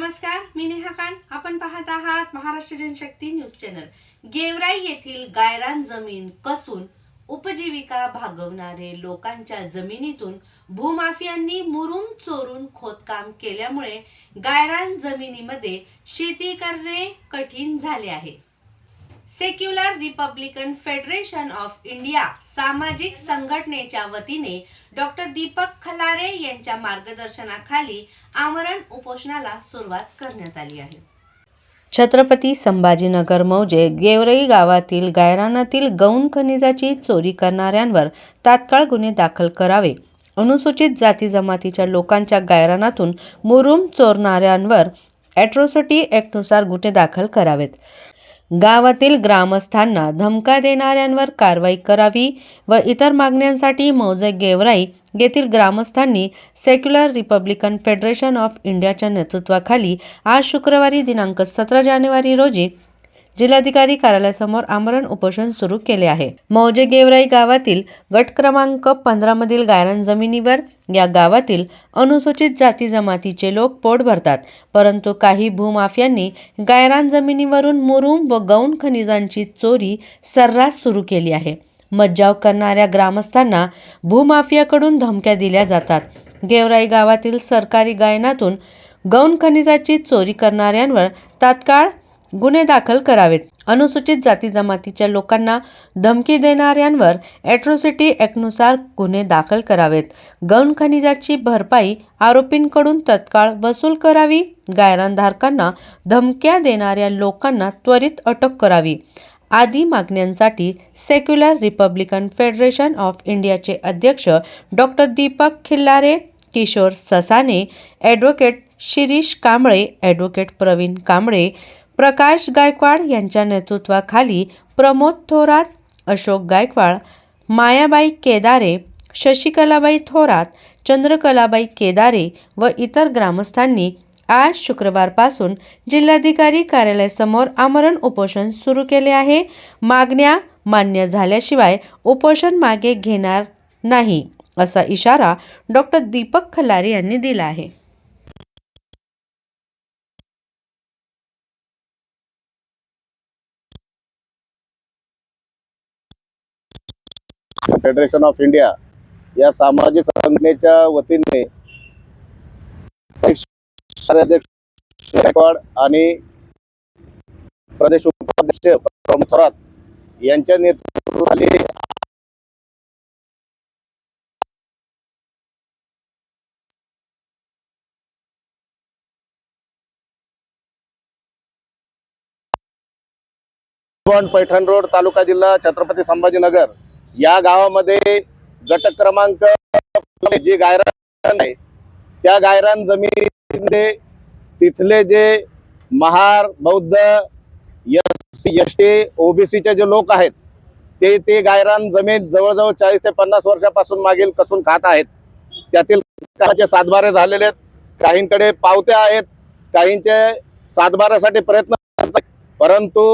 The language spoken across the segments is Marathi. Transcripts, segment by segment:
नमस्कार मी नेहा खान. आपण पाहत आहात महाराष्ट्र जनशक्ती न्यूज चॅनल. गेवराई येथील गायरान जमीन कसून उपजीविका भागवणारे लोकांच्या जमिनीतून भूमाफियांनी मुरुम चोरून खोदकाम केल्यामुळे गायरान जमिनीमध्ये शेती करणे कठीण झाले आहे. Secular republican federation of India सामाजिक संघटनेच्या वतीने डॉक्टर दीपक खलारे यांच्या मार्गदर्शनाखाली आमरण उपोषणाला सुरुवात करण्यात आली आहे. छत्रपती संभाजीनगर मौजे गेवरई गावातील गायरानातील गौण खनिजाची चोरी करणाऱ्यांवर तात्काळ गुन्हे दाखल करावे. अनुसूचित जाती जमातीच्या लोकांच्या गायरानातून मुरुम चोरणाऱ्यांवर ॲट्रोसिटी ॲक्टनुसार गुन्हे दाखल करावेत. गावातील ग्रामस्थांना धमका देणाऱ्यांवर कारवाई करावी व इतर मागण्यांसाठी मौजे गेवराई येथील ग्रामस्थांनी सेक्युलर रिपब्लिकन फेडरेशन ऑफ इंडियाच्या नेतृत्वाखाली आज शुक्रवारी दिनांक सतरा जानेवारी रोजी जिल्हाधिकारी कार्यालयासमोर आमरण उपोषण सुरू केले आहे. मौजे गेवराई गावातील गट क्रमांक पंधरा मधील गायरान जमिनीवर या गावातील अनुसूचित जाती जमातीचे लोक पोट भरतात. परंतु काही भूमाफियांनी गायरान जमिनीवरून मुरुम व गौण खनिजांची चोरी सर्रास सुरू केली आहे. मज्जाव करणाऱ्या ग्रामस्थांना भूमाफियाकडून धमक्या दिल्या जातात. गेवराई गावातील सरकारी गायनातून गौण खनिजाची चोरी करणाऱ्यांवर तात्काळ गुन्हे दाखल करावेत. अनुसूचित जाती जमातीच्या लोकांना धमकी देणाऱ्यांवर ॲट्रॉसिटी ॲक्टनुसार गुन्हे दाखल करावेत. गौण खनिजाची भरपाई आरोपींकडून तत्काळ वसूल करावी. गायरानधारकांना धमक्या देणाऱ्या लोकांना त्वरित अटक करावी. आदी मागण्यांसाठी सेक्युलर रिपब्लिकन फेडरेशन ऑफ इंडियाचे अध्यक्ष doctor Deepak Khillare Kishor Sasane advocate Shirish Kamble advocate Pravin Kamble Prakash Gaikwad यांच्या नेतृत्वाखाली प्रमोद थोरात अशोक गायकवाड मायाबाई केदारे शशिकलाबाई थोरात चंद्रकलाबाई केदारे व इतर ग्रामस्थांनी आज शुक्रवारपासून जिल्हाधिकारी कार्यालयासमोर आमरण उपोषण सुरू केले आहे. मागण्या मान्य झाल्याशिवाय उपोषण मागे घेणार नाही असा इशारा डॉक्टर दीपक खलारे यांनी दिला आहे. फेडरेशन ऑफ इंडिया या सामाजिक संघटनेच्या वतीने गायकवाड आणि प्रदेश उपाध्यक्ष प्रमोद थोरात यांच्या नेतृत्वाखाली पैठण रोड तालुका जिल्हा छत्रपती संभाजीनगर या गावामध्ये गट क्रमांक जे गायरान आहे त्या गायरान जमिनीमध्ये तिथले जे महार बौद्ध एस टी ओबीसीचे जे लोक आहेत ते ते गायरान जमीन जवळजवळ चाळीस ते पन्नास वर्षापासून मागील कसून खात आहेत. त्यातील काहींचे सातबारे झालेले आहेत. काहींकडे पावत्या आहेत काहींचे सातबारासाठी प्रयत्न परंतु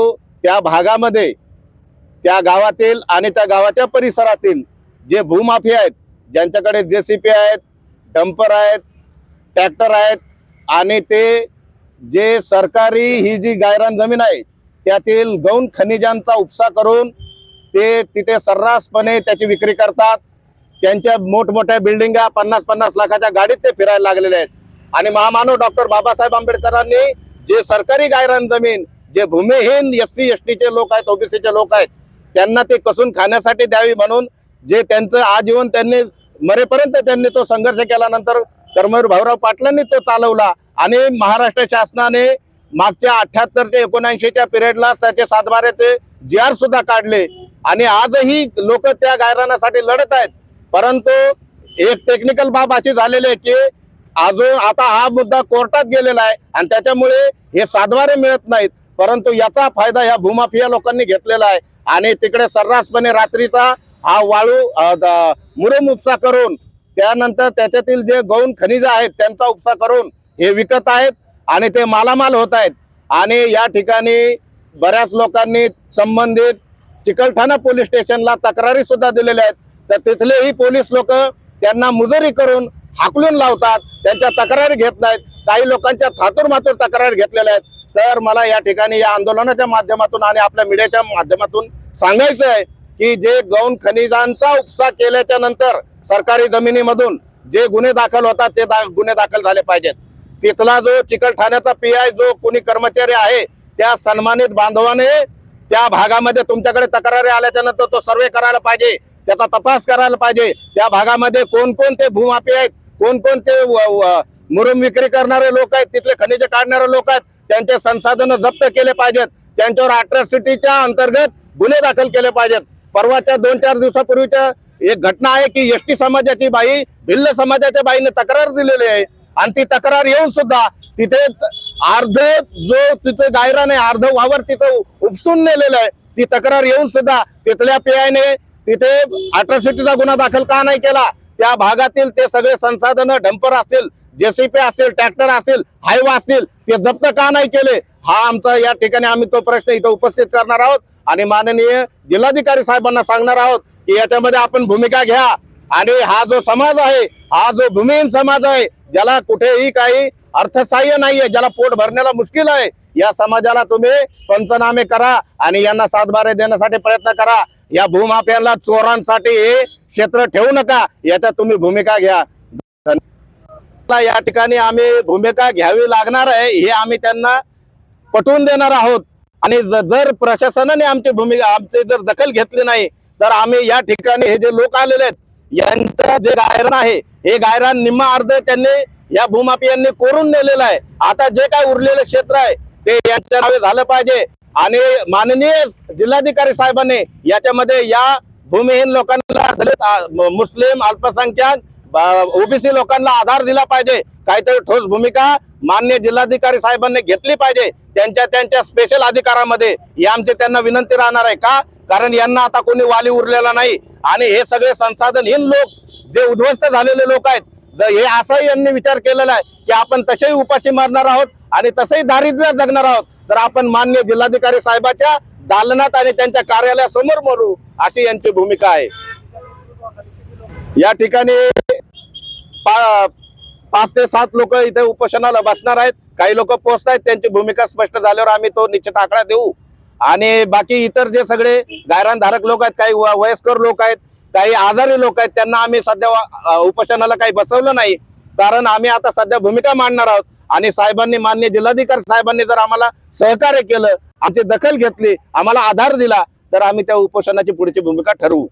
त्या भागामध्ये त्या गावातील आणि त्या गावाच्या परिसरातील जे भूमाफी आहेत ज्यांच्याकडे जे सी पी आहेत डंपर आहेत ट्रॅक्टर आहेत आणि ते जे सरकारी ही जी गायरान जमीन आहे त्यातील गौण खनिजांचा उपसा करून ते तिथे सर्रासपणे त्याची विक्री करतात. त्यांच्या मोठमोठ्या बिल्डिंगा पन्नास पन्नास लाखाच्या गाडीत ते फिरायला लागलेले आहेत. आणि महामानव डॉक्टर बाबासाहेब आंबेडकरांनी जे सरकारी गायरान जमीन जे भूमिहीन एस सी एस टीचे लोक आहेत ओबीसीचे लोक आहेत त्यांना ते कसून खाण्यासाठी द्यावी म्हणून जे त्यांचं आजीवन त्यांनी मरेपर्यंत त्यांनी तो संघर्ष केल्यानंतर कर्मवीर भाऊराव पाटलांनी तो चालवला. आणि महाराष्ट्र शासनाने मागच्या अठ्याहत्तर ते एकोणऐंशीच्या पिरियडला त्याचे सातबाऱ्याचे जी आर सुद्धा काढले. आणि आजही लोक त्या गायरानासाठी लढत आहेत. परंतु एक टेक्निकल बाब अशी झालेली आहे की अजून आता हा मुद्दा कोर्टात गेलेला आहे आणि त्याच्यामुळे हे सातबारे मिळत नाहीत. परंतु याचा फायदा या भूमाफिया लोकांनी घेतलेला आहे. आणि तिकडे सर्रासपणे रात्रीचा हा वाळू द- मुरुम उपसा करून त्यानंतर त्याच्यातील जे गौण खनिज आहेत त्यांचा उपसा करून हे विकत आहेत आणि ते मालामाल होत आहेत. आणि या ठिकाणी बऱ्याच लोकांनी संबंधित चिकलठाणा पोलीस स्टेशनला तक्रारी सुद्धा दिलेल्या आहेत. तर तिथलेही पोलीस लोक त्यांना मुजोरी करून हाकलून लावतात. त्यांच्या तक्रारी घेत नाहीत. काही लोकांच्या थातूर मातूर तक्रारी घेतलेल्या आहेत. तर मला या ठिकाणी या आंदोलनाच्या माध्यमातून आणि आपल्या मीडियाच्या माध्यमातून सांगायचं आहे की जे गौण खनिजांचा उपसा केल्याच्यानंतर सरकारी जमिनीमधून जे गुन्हे दाखल होतात ते दा- गुन्हे दाखल झाले पाहिजेत. तिथला जो चिकलठाण्याचा पी आय जो कोणी कर्मचारी आहे त्या सन्मानित बांधवाने त्या भागामध्ये तुमच्याकडे तक्रारी आल्याच्यानंतर तो सर्वे करायला पाहिजे त्याचा तपास करायला पाहिजे. त्या भागामध्ये कोणकोणते भूमापी आहेत कोणकोणते व- मुरुम विक्री करणारे लोक आहेत तिथले खनिज काढणारे लोक आहेत त्यांचे संसाधन जप्त केले पाहिजेत. त्यांच्यावर अट्रॉसिटीच्या अंतर्गत गुन्हे दाखल केले पाहिजेत. परवाच्या दोन चार दिवसापूर्वीच्या एक घटना आहे की एस टी समाजाची बाई भिल्ल समाजाच्या बाईने तक्रार दिलेली आहे. आणि ती तक्रार येऊन सुद्धा तिथे अर्ध जो तिथे गायरान आहे अर्ध वावर तिथं उपसून नेलेलं आहे. ती तक्रार येऊन सुद्धा तिथल्या पीआयने तिथे अट्रॉसिटीचा गुन्हा दाखल का नाही केला? त्या भागातील ते सगळे संसाधन डंपर असतील जेसीपी असतील ट्रॅक्टर असतील हायवा असतील ते जप्त का नाही केले? हा आमचा या ठिकाणी आम्ही तो प्रश्न इथं उपस्थित करणार आहोत. आणि माननीय जिल्हाधिकारी साहेबांना सांगणार आहोत की याच्यामध्ये आपण भूमिका घ्या. आणि हा जो समाज आहे हा जो भूमिहीन समाज आहे ज्याला कुठेही काही अर्थसाह्य नाहीये ज्याला पोट भरण्याला मुश्किल आहे या समाजाला तुम्ही पंचनामे करा आणि यांना सातबारे देण्यासाठी प्रयत्न करा. या भूमाफियांना चोरांसाठी हे क्षेत्र ठेवू नका. याच्यात तुम्ही भूमिका घ्या. या ठिकाणी आम्ही भूमिका घ्यावी लागणार आहे हे आम्ही त्यांना पटवून देणार आहोत. आणि जर प्रशासनाने आमची भूमिका आमची जर दखल घेतली नाही तर आम्ही या ठिकाणी हे जे लोक आलेले आहेत यांचं जे गायरान आहे हे गायरान निम्मा अर्ध त्यांनी या भूमाफियांनी कोरून नेलेलं आहे. आता जे काय उरलेलं क्षेत्र आहे ते यांच्या नावे झालं पाहिजे. आणि माननीय जिल्हाधिकारी साहेबांनी याच्यामध्ये या भूमिहीन लोकांना दलित मुस्लिम अल्पसंख्याक ओबीसी लोकांना आधार दिला पाहिजे. काहीतरी ठोस भूमिका मान्य जिल्हाधिकारी साहेबांनी घेतली पाहिजे. त्यांच्या त्यांच्या स्पेशल अधिकारामध्ये ही आमची त्यांना विनंती राहणार आहे का? कारण यांना आता कोणी वाली उरलेला नाही. आणि हे सगळे संसाधनहीन लोक जे उद्ध्वस्त झालेले लोक आहेत हे असंही यांनी विचार केलेला आहे की आपण तसेही उपाशी मारणार आहोत आणि तसंही दारिद्र्यात जगणार आहोत. तर आपण मान्य जिल्हाधिकारी साहेबाच्या दालनात आणि त्यांच्या कार्यालयासमोर मरू अशी यांची भूमिका आहे. या ठिकाणी पाच ते सात लोक इथे उपोषणाला बसणार आहेत. काही लोक पोहोचत आहेत. त्यांची भूमिका स्पष्ट झाल्यावर आम्ही तो निश्चित आकडा देऊ. आणि बाकी इतर जे सगळे गायरानधारक लोक आहेत काही व- वयस्कर लोक आहेत काही आजारी लोक आहेत त्यांना आम्ही सध्या उपोषणाला काही बसवलं नाही. कारण आम्ही आता सध्या भूमिका मांडणार आहोत. आणि साहेबांनी मान्य जिल्हाधिकारी साहेबांनी जर आम्हाला सहकार्य केलं आमची दखल घेतली आम्हाला आधार दिला तर आम्ही त्या उपोषणाची पुढची भूमिका ठरवू.